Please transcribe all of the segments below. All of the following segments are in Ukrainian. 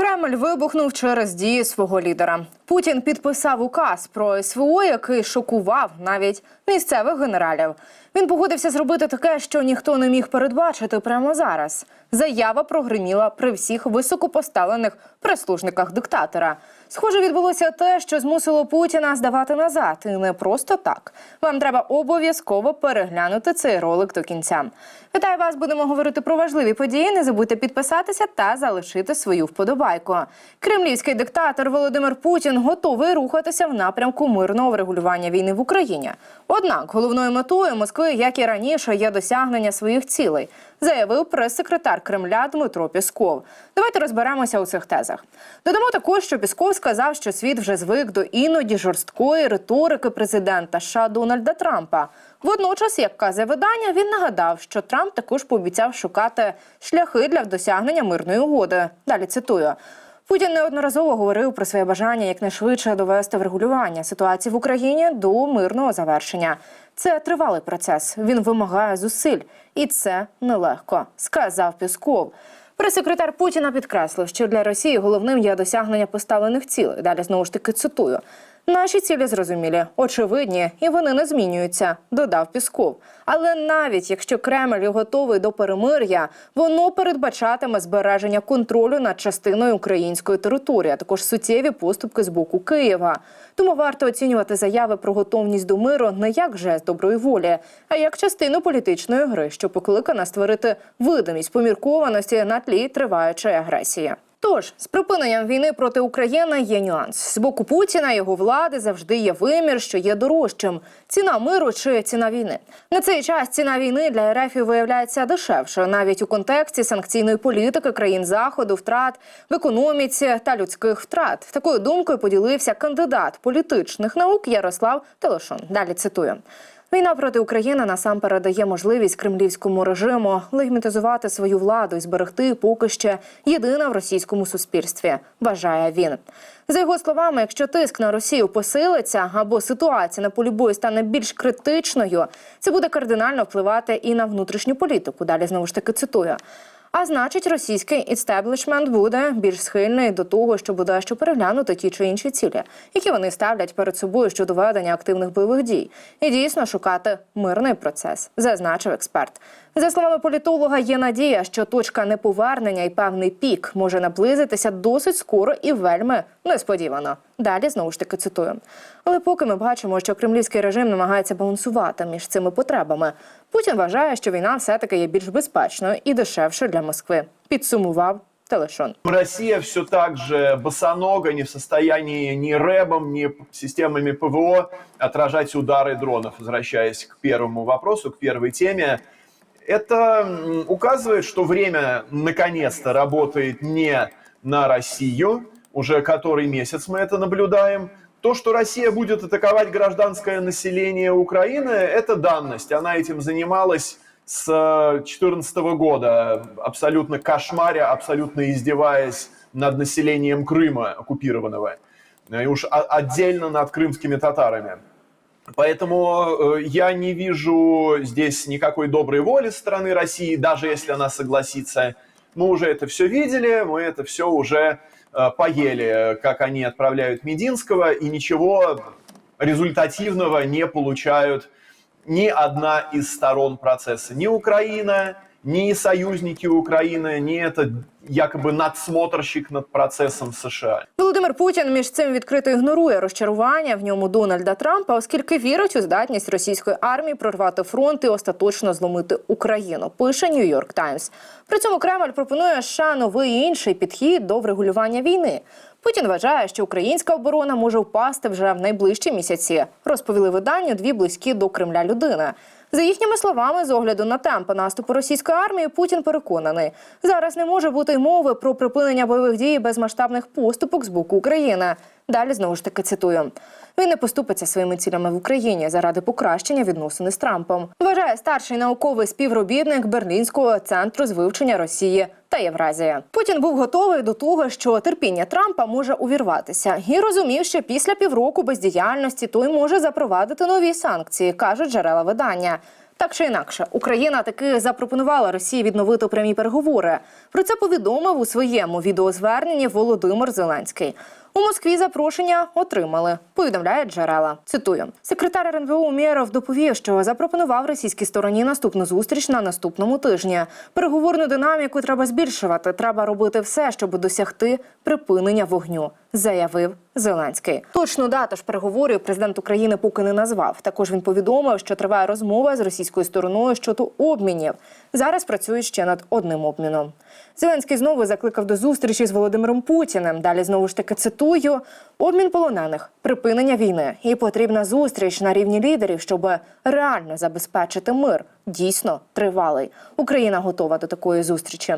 Кремль вибухнув через дії свого лідера. Путін підписав указ про СВО, який шокував навіть місцевих генералів. Він погодився зробити таке, що ніхто не міг передбачити прямо зараз. Заява прогриміла при всіх високопоставлених прислужниках диктатора. Схоже, відбулося те, що змусило Путіна здавати назад, і не просто так. Вам треба обов'язково переглянути цей ролик до кінця. Вітаю вас! Будемо говорити про важливі події. Не забудьте підписатися та залишити свою вподобайку. Кремлівський диктатор Володимир Путін готовий рухатися в напрямку мирного врегулювання війни в Україні. Однак головною метою Москви, як і раніше, є досягнення своїх цілей, заявив прес-секретар Кремля Дмитро Пісков. Давайте розберемося у цих тезах. Додамо також, що Пісков сказав, що світ вже звик до іноді жорсткої риторики президента США Дональда Трампа. Водночас, як казе видання, він нагадав, що Трамп також пообіцяв шукати шляхи для досягнення мирної угоди. Далі цитую. Путін неодноразово говорив про своє бажання якнайшвидше довести врегулювання ситуації в Україні до мирного завершення. Це тривалий процес. Він вимагає зусиль, і це нелегко, сказав Пісков. Прес-секретар Путіна підкреслив, що для Росії головним є досягнення поставлених цілей. Далі знову ж таки цитую. Наші цілі зрозумілі, очевидні, і вони не змінюються, додав Пісков. Але навіть якщо Кремль готовий до перемир'я, воно передбачатиме збереження контролю над частиною української території, а також суттєві поступки з боку Києва. Тому варто оцінювати заяви про готовність до миру не як жест доброї волі, а як частину політичної гри, що покликана створити видимість поміркованості на тлі триваючої агресії. Тож з припиненням війни проти України є нюанс з боку Путіна. Його влади завжди є вимір, що є дорожчим: ціна миру чи ціна війни. На цей час ціна війни для РФ виявляється дешевшою, навіть у контексті санкційної політики країн заходу, втрат в економіці та людських втрат. Такою думкою поділився кандидат політичних наук Ярослав Телешон. Далі цитую. Війна проти України насамперед дає можливість кремлівському режиму легімітизувати свою владу і зберегти поки ще єдина в російському суспільстві. Вважає він. За його словами, якщо тиск на Росію посилиться або ситуація на полі бою стане більш критичною, це буде кардинально впливати і на внутрішню політику. Далі знову ж таки цитую. А значить, російський істеблішмент буде більш схильний до того, що буде що переглянути ті чи інші цілі, які вони ставлять перед собою щодо ведення активних бойових дій, і дійсно шукати мирний процес, зазначив експерт. За словами політолога, є надія, що точка неповернення і певний пік може наблизитися досить скоро і вельми несподівано. Далі знову ж таки цитую. Але поки ми бачимо, що кремлівський режим намагається балансувати між цими потребами, Путін вважає, що війна все таки є більш безпечною і дешевшою для Москви. Підсумував Телешон. Россия все так же босоного, не в состоянии ни рэбом, ни системами ПВО отражать удары дронов. Возвращаясь к первому вопросу, к первой теме, это указывает, что время наконец-то работает не на Россию, уже который месяц мы это наблюдаем. То, что Россия будет атаковать гражданское население Украины, это данность. Она этим занималась с 2014 года, абсолютно кошмаря, абсолютно издеваясь над населением Крыма оккупированного, и уж отдельно над крымскими татарами. Поэтому э, я не вижу здесь никакой доброй воли стороны России, даже если она согласится. Мы уже это все видели, мы это все уже э, поели, как они отправляют Мединского, и ничего результативного не получают ни одна из сторон процесса. Ни Украина, ни союзники Украины, ни это якобы надсмотрщик над процессом США. Володимир Путін між цим відкрито ігнорує розчарування в ньому Дональда Трампа, оскільки вірить у здатність російської армії прорвати фронт і остаточно зломити Україну. Пише Нью-Йорк Таймс. При цьому Кремль пропонує США новий і інший підхід до врегулювання війни. Путін вважає, що українська оборона може впасти вже в найближчі місяці. Розповіли виданню дві близькі до Кремля людини. За їхніми словами, з огляду на темпи наступу російської армії, Путін переконаний, зараз не може бути й мови про припинення бойових дій без масштабних поступок з боку України. Далі знову ж таки цитую: він не поступиться своїми цілями в Україні заради покращення відносини з Трампом. Вважає старший науковий співробітник Берлінського центру з вивчення Росії та Євразія. Путін був готовий до того, що терпіння Трампа може увірватися, і розумів, що після півроку бездіяльності той може запровадити нові санкції, кажуть джерела видання. Так чи інакше, Україна таки запропонувала Росії відновити прямі переговори. Про це повідомив у своєму відеозверненні Володимир Зеленський. У Москві запрошення отримали. Повідомляє джерела. Цитую: секретар РНБО Умєров доповів, що запропонував російській стороні наступну зустріч на наступному тижні. Переговорну динаміку треба збільшувати. Треба робити все, щоб досягти припинення вогню. Заявив Зеленський. Точну дату ж переговорів президент України поки не назвав. Також він повідомив, що триває розмова з російською стороною щодо обмінів. Зараз працюють ще над одним обміном. Зеленський знову закликав до зустрічі з Володимиром Путіним. Далі знову ж таки цитую: обмін полонених, припинення війни і потрібна зустріч на рівні лідерів, щоб реально забезпечити мир. Дійсно тривалий. Україна готова до такої зустрічі.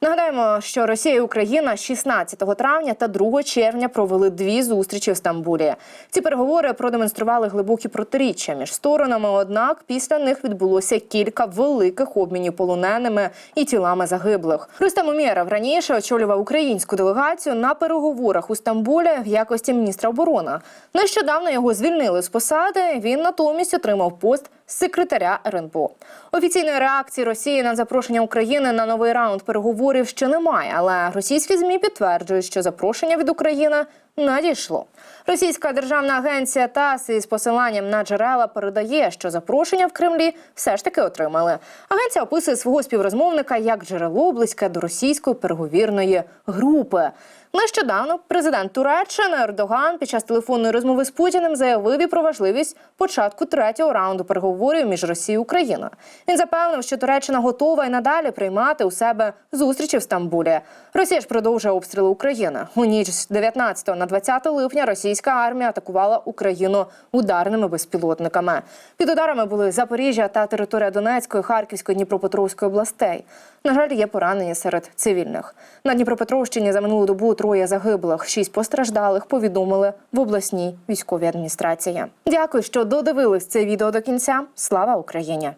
Нагадаємо, що Росія і Україна 16 травня та 2 червня провели дві зустрічі в Стамбулі. Ці переговори продемонстрували глибокі протиріччя між сторонами. Однак після них відбулося кілька великих обмінів полоненими і тілами загиблих. Рустам Умєров раніше очолював українську делегацію на переговорах у Стамбулі в якості міністра оборони. Нещодавно його звільнили з посади. Він натомість отримав пост секретаря РНБО. Офіційної реакції Росії на запрошення України на новий раунд переговорів ще немає, але російські змі підтверджують, що запрошення від України надійшло. Російська державна агенція ТАСС із посиланням на джерела передає, що запрошення в Кремлі все ж таки отримали. Агенція описує свого співрозмовника як джерело близьке до російської переговірної групи. Нещодавно президент Туреччини Ердоган під час телефонної розмови з Путіним заявив і про важливість початку третього раунду переговорів між Росією і Україною. Він запевнив, що Туреччина готова і надалі приймати у себе зустрічі в Стамбулі. Росія ж продовжує обстріли України. У ніч з 19 на 20 липня російська армія атакувала Україну ударними безпілотниками. Під ударами були Запоріжжя та територія Донецької, Харківської, Дніпропетровської областей. На жаль, є поранені серед цивільних. На Дніпропетровщині за минулу добу троє загиблих, шість постраждалих повідомили в обласній військовій адміністрації. Дякую, що додивились це відео до кінця. Слава Україні!